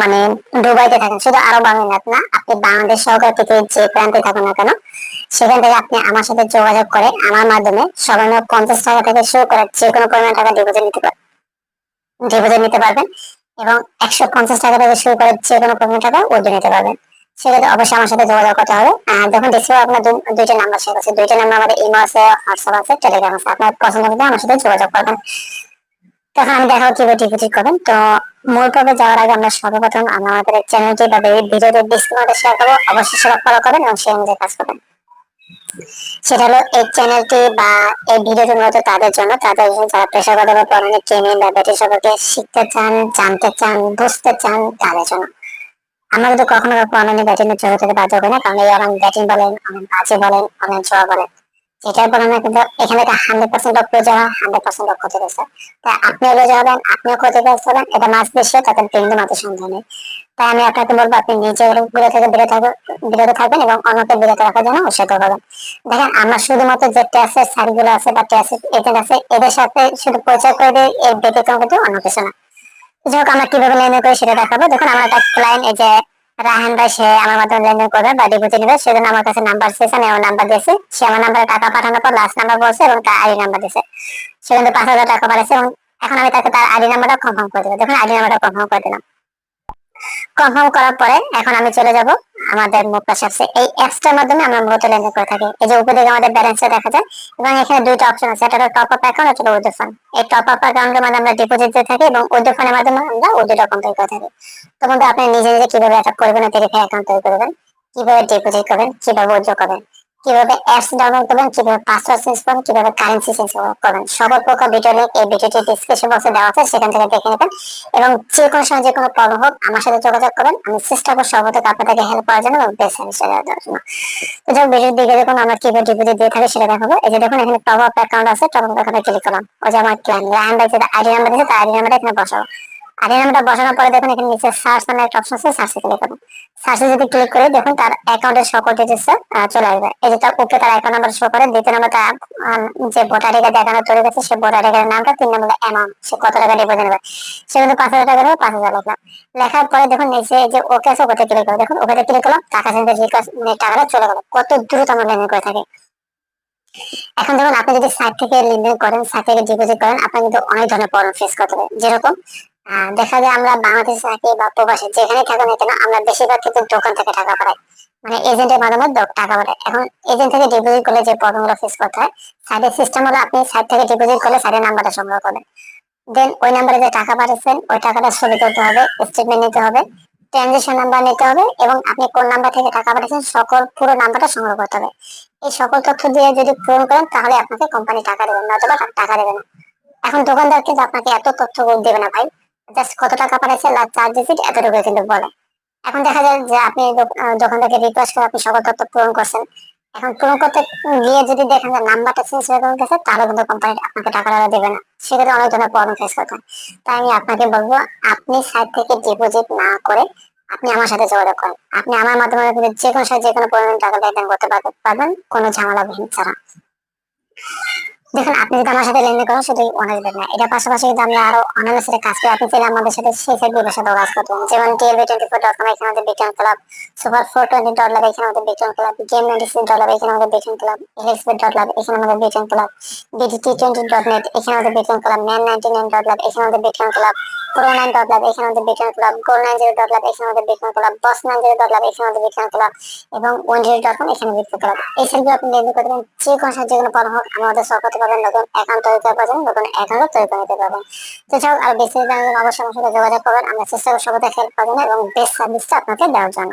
মানে মানে থাকেন, শুধু আপনি বাংলাদেশ যে প্রান্তে থাকুন না কেন, সেখান থেকে আপনি আমার সাথে যোগাযোগ করে আমার মাধ্যমে সর্বনিম্ন পঞ্চাশ টাকা থেকে শুরু করে যে কোনো পরিমাণ টাকা ডিপোজিট নিতে পারবেন ডিপোজিট নিতে পারবেন। এবং একশো পঞ্চাশ টাকা থেকে শুরু করে যে কোনো পরিমাণ টাকা উদ্যোগ নিতে পারবেন। সেক্ষেত্রে অবশ্যই আমার সাথে যোগাযোগ করতে হবে। দেখুন ডিসপ্লে আপনার দুইটা নাম্বার শেয়ার আছে। দুইটা নাম্বার আমাদের ইমো আছে হোয়াটসঅ্যাপ আছে টেলিগ্রাম আছে। আপনার পছন্দ মতো আমার সাথে যোগাযোগ করবেন। তখন আমি দেখাবো কীভাবে ডিপোজিট করবেন। তো মূল পর্বে যাওয়ার আগে আমরা সর্বপ্রথম আমাদের চ্যানেলটি বা ভিডিওতে ডিসক্রিপশনে শেয়ার করব। অবশ্যই সেটা ফলো করবেন এবং সেই অনুযায়ী কাজ করবেন। সেটা হলো এই চ্যানেলটি বা এই ভিডিওটি মূলত তাদের জন্য। তাদের যারা পেশাগত বা পড়ানোর ট্রেনিং বা ব্যাটারি সম্পর্কে শিখতে চান, জানতে চান, বুঝতে চান, তাদের জন্য। আমরা কিন্তু কখনো অনলাইনে ব্যাটিং জগৎ থেকে বাধ্য করি না। কারণ এই অনলাইন ব্যাটিং বলেন অনলাইন বাজে বলেন অনলাইন ছোঁয়া বলেন। যেটাই বলেন না কিন্তু এখানে হান্ড্রেড পার্সেন্ট অফ পেয়ে যাওয়া হান্ড্রেড পার্সেন্ট অফ ক্ষতি রয়েছে। তাই আপনি হলে যাবেন আপনিও ক্ষতিগ্রস্ত হবেন এটা মাছ বেশি তাদের বিন্দু মাত্র সন্দেহ নেই। তাই আমি আপনাকে বলব, আপনি নিজে এগুলো থেকে বেরো থাকবেন বিরত থাকবেন এবং অন্যকে বিরত রাখার জন্য উৎসাহিত করবেন। দেখেন, আমরা শুধুমাত্র যে ট্যাক্সের সাইটগুলো আছে বা ট্যাক্সের এজেন্ট আছে, এদের সাথে শুধু পরিচয় করে দিই এর ব্যতিক্রম কিন্তু অন্য কিছু না। যাই হোক, আমরা কীভাবে লেনদেন করি সেটা দেখাবো। দেখুন, আমার একটা ক্লায়েন্ট এই যে রাহান ভাই, সে আমার মাধ্যমে লেনদেন করবে বা ডিপোজিট নেবে, সেজন্য আমার কাছে নাম্বার চেয়েছে, আমি আমার নাম্বার দিয়েছি। সে আমার নাম্বারে টাকা পাঠানোর পর লাস্ট নাম্বার বলছে এবং তার আইডি নাম্বার দিয়েছে। সে কিন্তু পাঁচ হাজার টাকা পাঠাচ্ছে এবং এখন আমি তাকে তার আইডি নাম্বারটা কনফার্ম করে দেবো। দেখুন আইডি নাম্বারটা কনফার্ম করে দিলাম। কনফার্ম করার পরে এখন আমি চলে যাব আমাদের মুক্তা অ্যাপসে এই অ্যাপসটার মাধ্যমে আমরা মূলত লেনদেন করে থাকি। এই যে উপর দিকে আমাদের ব্যালেন্সটা দেখা যায়, এবং এখানে দুইটা অপশন আছে। একটা টপ আপ অ্যাকাউন্ট একটা উদ্যোগ ফান্ড এই টপ আপ অ্যাকাউন্টের মাধ্যমে আমরা ডিপোজিট দিয়ে থাকি এবং উদ্যোগ ফান্ডের মাধ্যমে আমরা উদ্যোগ অ্যাকাউন্ট তৈরি করে থাকি। তো বন্ধু, আপনি নিজে নিজে কীভাবে এটা করবেন ভেরিফাই অ্যাকাউন্ট তৈরি করবেন? কীভাবে ডিপোজিট করবেন? কীভাবে উদ্যোগ করবেন? কীভাবে অ্যাপস ডাউনলোড করবেন, কীভাবে পাসওয়ার্ড চেঞ্জ করবেন, কীভাবে কারেন্সি চেঞ্জ করবেন সকল প্রকার ভিডিও লিঙ্ক এই ভিডিওটি ডিসক্রিপশন বক্সে দেওয়া আছে, সেখান থেকে দেখে নেবেন। এবং যে কোনো সময় যে কোনো প্রবলেম হোক, আমার সাথে যোগাযোগ করবেন। আমি চেষ্টা করব সর্বদা আপনাদেরকে হেল্প করার জন্য এবং বেস্ট সার্ভিস দেওয়ার জন্য। তো যাক ভিডিওর দিকে দেখুন, আমরা কীভাবে ডিপোজিট দিয়ে থাকি সেটা দেখাবো। এই যে দেখুন, এখানে টপ আপ অ্যাকাউন্ট আছে টপ আপ অ্যাকাউন্টে ক্লিক করলাম। ওই যে আমার ক্লায়েন্ট আইডি নাম্বার দিয়েছে, তার আইডি নাম্বারটা এখানে বসাবো। বসানোর পরে দেখুন এখানে নিচে সার্চ নামে একটা অপশন আছে সার্চে ক্লিক করুন সার্চে যদি ক্লিক দেখুন তার অ্যাকাউন্টের সকল চলে আসবে। এই যে তার উপরে তার অ্যাকাউন্ট নাম্বার শো করে, দ্বিতীয় তার যে ভোটার আইডি দেখানো সে ভোটার আইডির নামটা, তিন নম্বর অ্যামাউন্ট সে কত টাকা ডিপোজিট নেবে। পাঁচ হাজার টাকা পাঁচ হাজার লেখার পরে দেখুন নিচে যে ওকে আছে ওকে ক্লিক করো। দেখুন ওকে ক্লিক টাকা সেন্টার টাকাটা চলে গেল। কত দ্রুত আমরা লেনদেন করে থাকি। এখন দেখুন, আপনি যদি সাইট থেকে লেনদেন করেন সাইট থেকে ডিপোজিট করেন, আপনার কিন্তু অনেক ধরনের প্রবলেম ফেস করতে হবে যেরকম দেখা যায় আমরা বাংলাদেশে থাকি বা প্রবাসে যেখানে থাকুন না কেন, আমরা বেশিরভাগ ক্ষেত্রে দোকান থেকে টাকা পাঠাই। মানে এজেন্টের মাধ্যমে টাকা পাঠাই। এখন এজেন্ট থেকে ডিপোজিট করলে যে প্রবলেমগুলো ফেস করতে হয় সাইডের সিস্টেম হলো আপনি সাইট থেকে ডিপোজিট করলে সাইডের নাম্বারটা সংগ্রহ করবেন। দেন ওই নাম্বারে যে টাকা পাঠাচ্ছেন, ওই টাকাটা ছবি তুলতে হবে স্টেটমেন্ট নিতে হবে ট্রানজেকশন নাম্বার নিতে হবে, এবং আপনি কোন নাম্বার থেকে টাকা পাঠাচ্ছেন, সকল পুরো নাম্বারটা সংগ্রহ করতে হবে। এই সকল তথ্য দিয়ে যদি পূরণ করেন, তাহলে আপনাকে কোম্পানি টাকা দেবেন নয়তো টাকা দেবে না। এখন দোকানদার কিন্তু আপনাকে এত তথ্য দেবে না ভাই। জাস্ট কত টাকা পাঠাইছে পাঠাচ্ছে চার ডিজিট এতটুকু কিন্তু বলে। এখন দেখা যায় যে আপনি দোকানদারকে রিকোয়েস্ট করে আপনি সকল তথ্য পূরণ করছেন। এখন পূরণ করতে গিয়ে যদি দেখেন যে নাম্বারটা চেঞ্জ হয়ে গেছে, তাহলে কিন্তু কোম্পানি আপনাকে টাকা দেবে না। সেক্ষেত্রে অনেক ধরনের প্রবলেম ফেস করতে হয়। তাই আমি আপনাকে বলব, আপনি সাইট থেকে ডিপোজিট না করে আপনি আমার সাথে যোগাযোগ করেন। আপনি আমার মাধ্যমে কিন্তু যে কোনো সাথে যে কোনো পরিমাণ টাকা লেনদেন করতে পারবেন, কোনো ঝামেলাবিহীন ছাড়া। দেখুন, আপনি যদি আমার সাথে লেনদেন করেন শুধু অনেক না। এটা পাশাপাশি যদি আমরা আরও অন্যান্য সাথে কাজ করি, আপনি চাইলে আমাদের সাথে সেই সাইডগুলোর সাথে কাজ করতে পারেন। যেমন TLB twenty four dot com এখানে আমাদের Beton club super four twenty dot love এখানে আমাদের Beton club game ninety six dot love এখানে আমাদের Beton club LXP dot love এখানে আমাদের Beton club BDT twenty dot net এখানে আমাদের Beton club man ninety nine dot love এখানে আমাদের Beton club pro nine dot love এখানে আমাদের Beton club goal nine zero dot love এখানে আমাদের Beton club boss nine zero dot love এখানে আমাদের বিটন ক্লাব এবং ওয়ান জিরো ডট কম এখানে বিটন ক্লাব এই সাইটগুলো আপনি লেনদেন করতে পারেন, যে কোনো সাথে যে কোনো প্রবলেম হোক আমাদের সলভ করতে পারবেন নতুন অ্যাকাউন্ট তৈরি নতুন অ্যাকাউন্ট তৈরি পারবেন আর বেশি জন্য অবশ্যই আমার সাথে যোগাযোগ করবেন। আমরা চেষ্টা করব সবাই হেল্প এবং বেস্ট সার্ভিসটা আপনাকে দেওয়ার জন্য।